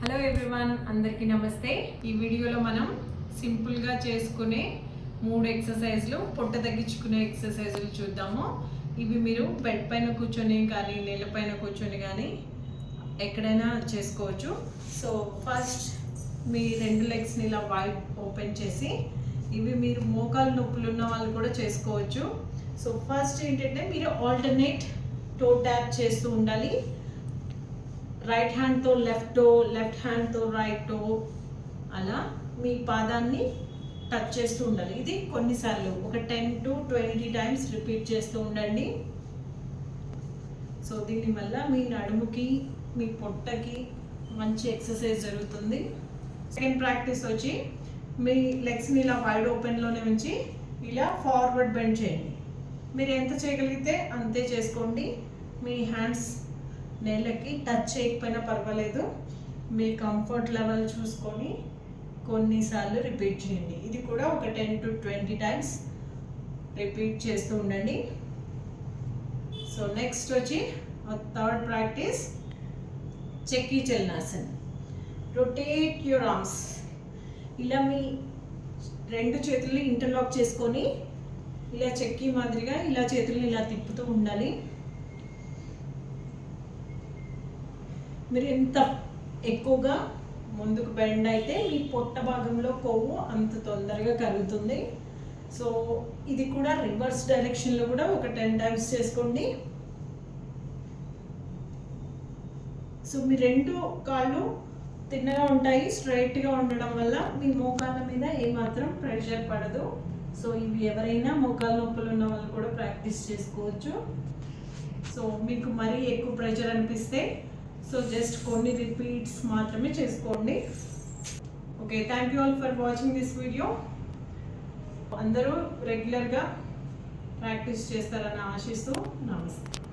Hello everyone అందరికీ నమస్తే. ఈ వీడియోలో మనం సింపుల్గా చేసుకునే మూడు ఎక్సర్సైజ్లు పొట్ట తగ్గించుకునే ఎక్సర్సైజులు చూద్దాము. ఇవి మీరు బెడ్ పైన కూర్చొని కానీ నేల పైన కూర్చొని కానీ ఎక్కడైనా చేసుకోవచ్చు. సో ఫస్ట్ మీ రెండు లెగ్స్ని ఇలా వైడ్ ఓపెన్ చేసి ఇవి మీరు మోకాలు నొప్పులు ఉన్న వాళ్ళు కూడా చేసుకోవచ్చు. సో ఫస్ట్ ఏంటంటే మీరు ఆల్టర్నేట్ టో ట్యాప్ చేస్తూ ఉండాలి. రైట్ హ్యాండ్తో లెఫ్ట్ టో లెఫ్ట్ హ్యాండ్తో రైట్ టో అలా మీ పాదాన్ని టచ్ చేస్తూ ఉండాలి. ఇది కొన్నిసార్లు ఒక ten to twenty times repeat చేస్తూ ఉండండి. సో దీని వల్ల మీ నడుముకి మీ పొట్టకి మంచి ఎక్సర్సైజ్ జరుగుతుంది. సెకండ్ ప్రాక్టీస్ వచ్చి మీ లెగ్స్ని ఇలా వైడ్ ఓపెన్లోనే ఉంచి ఇలా ఫార్వర్డ్ బెండ్ చేయండి. మీరు ఎంత చేయగలిగితే అంతే చేసుకోండి. మీ హ్యాండ్స్ నేలకి టచ్ చేయకపోయినా పర్వాలేదు. మీ కంఫర్ట్ లెవెల్ చూసుకొని కొన్నిసార్లు రిపీట్ చేయండి. ఇది కూడా ఒక ten to twenty times repeat చేస్తూ ఉండండి. సో నెక్స్ట్ వచ్చి థర్డ్ ప్రాక్టీస్ చెక్కీ చెల్నాసన్ రొటేట్ యువర్ ఆర్మ్స్ ఇలా మీ రెండు చేతుల్ని ఇంటర్లాక్ చేసుకొని ఇలా చెక్కీ మాదిరిగా ఇలా చేతుల్ని ఇలా తిప్పుతూ ఉండాలి. మీరు ఎంత ఎక్కువగా ముందుకు బెండ్ అయితే మీ పొట్ట భాగంలో కొవ్వు అంత తొందరగా కరుగుతుంది సో ఇది కూడా రివర్స్ డైరెక్షన్లో కూడా ఒక టెన్ టైమ్స్ చేసుకోండి. సో మీ రెండు కాళ్ళు తిన్నగా ఉంటాయి స్ట్రైట్గా ఉండడం వల్ల మీ మోకాళ్ళ మీద ఏమాత్రం ప్రెషర్ పడదు. సో ఇవి ఎవరైనా మోకాళ్ళ నొప్పులు ఉన్న వాళ్ళు కూడా ప్రాక్టీస్ చేసుకోవచ్చు. సో మీకు మరీ ఎక్కువ ప్రెషర్ అనిపిస్తే సో జస్ట్ కొన్ని రిపీట్స్ మాత్రమే చేసుకోండి. Okay thank you all for watching this video అందరూ రెగ్యులర్గా ప్రాక్టీస్ చేస్తారని ఆశిస్తూ నమస్తే.